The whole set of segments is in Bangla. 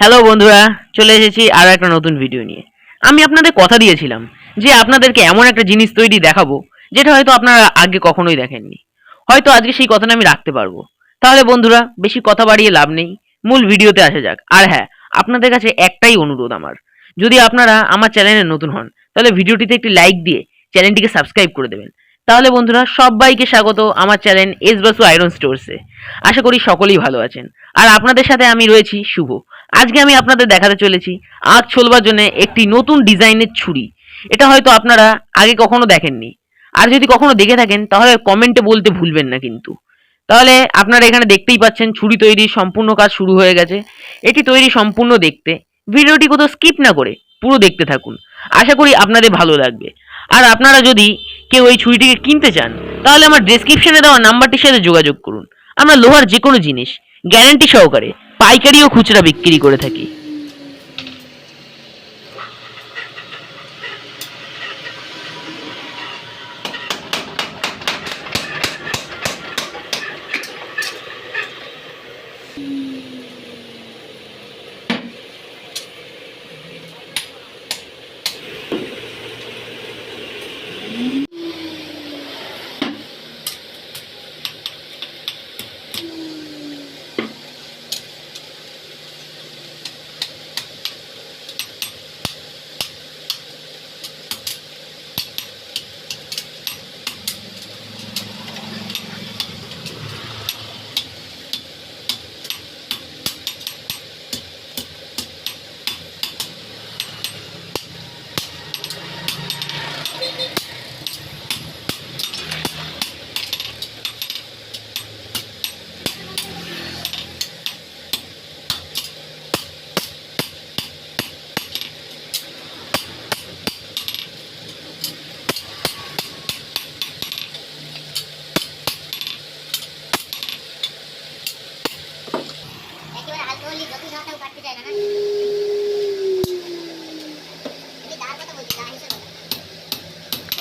হ্যালো বন্ধুরা, চলে এসেছি আরও একটা নতুন ভিডিও নিয়ে। আমি আপনাদের কথা দিয়েছিলাম যে আপনাদেরকে এমন একটা জিনিস তৈরি দেখাবো, যেটা হয়তো আপনারা আগে কখনোই দেখেননি। হয়তো আজকে সেই কথাটা আমি রাখতে পারব। তাহলে বন্ধুরা, বেশি কথা বাড়িয়ে লাভ নেই। মূল ভিডিওতে আসা যাক। আর হ্যাঁ আপনাদের কাছে একটাই অনুরোধ আমার। যদি আপনারা আমার চ্যানেলে নতুন হন, তাহলে ভিডিওটিতে একটি লাইক দিয়ে চ্যানেলটিকে সাবস্ক্রাইব করে দেবেন। তাহলে বন্ধুরা, সবাইকে স্বাগত আমার চ্যানেল এস বাসু আয়রন স্টোরসে আশা করি সকলেই ভালো আছেন। আর আপনাদের সাথে আমি রয়েছি শুভ। আজকে আমি আপনাদের দেখাতে চলেছি আঁচ ছোলবার জন্য একটি নতুন ডিজাইনের ছুরি। এটা হয়তো আপনারা আগে কখনো দেখেননি। আর যদি কখনো দেখে থাকেন, তাহলে কমেন্টে বলতে ভুলবেন না কিন্তু। তাহলে আপনারা এখানে দেখতেই পাচ্ছেন, ছুরি তৈরির সম্পূর্ণ কাজ শুরু হয়ে গেছে। এটি তৈরি সম্পূর্ণ দেখতে। ভিডিওটি কোথাও স্কিপ না করে পুরো দেখতে থাকুন। আশা করি আপনাদের ভালো লাগবে। আর আপনারা যদি কেউ এই ছুরিটিকে কিনতে চান, তাহলে আমার ডেসক্রিপশনে দেওয়া নাম্বারটির সাথে যোগাযোগ করুন। আমরা লোহার যে কোনো জিনিস গ্যারান্টি সহকারে পাইকারি ও খুচরা বিক্রি করে থাকি।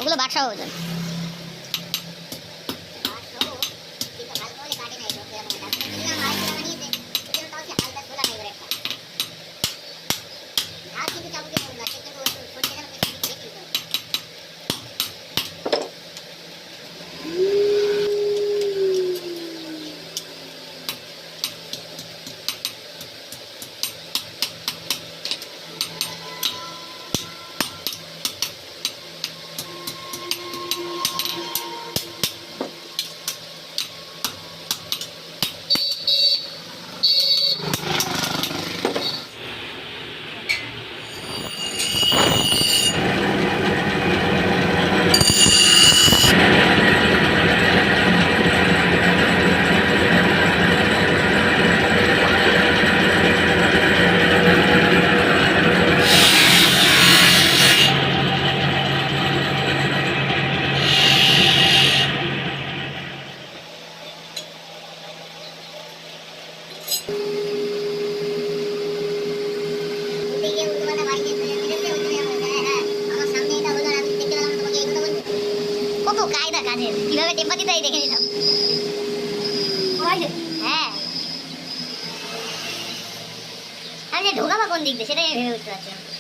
ওগুলো বাদশাহ ওজন উঠে গিয়ে উল্টোপাল্টা বাড়ি দিয়ে ফেলে মেরেছে, ওই জন্য এরকম হয়েছে। হ্যাঁ, হ্যাঁ, আমার সামনে এটা হলো আর আমি দেখতে পেলাম না, তোমাকে এই কথা বলছি। কত কায়দা কাজের? কীভাবে টেপা দিতে দেখে নিলাম। হ্যাঁ। আমি ঢোকাবো কোন দিক দিয়ে সেটাই আমি ভেবে উঠতে পারছিলাম না।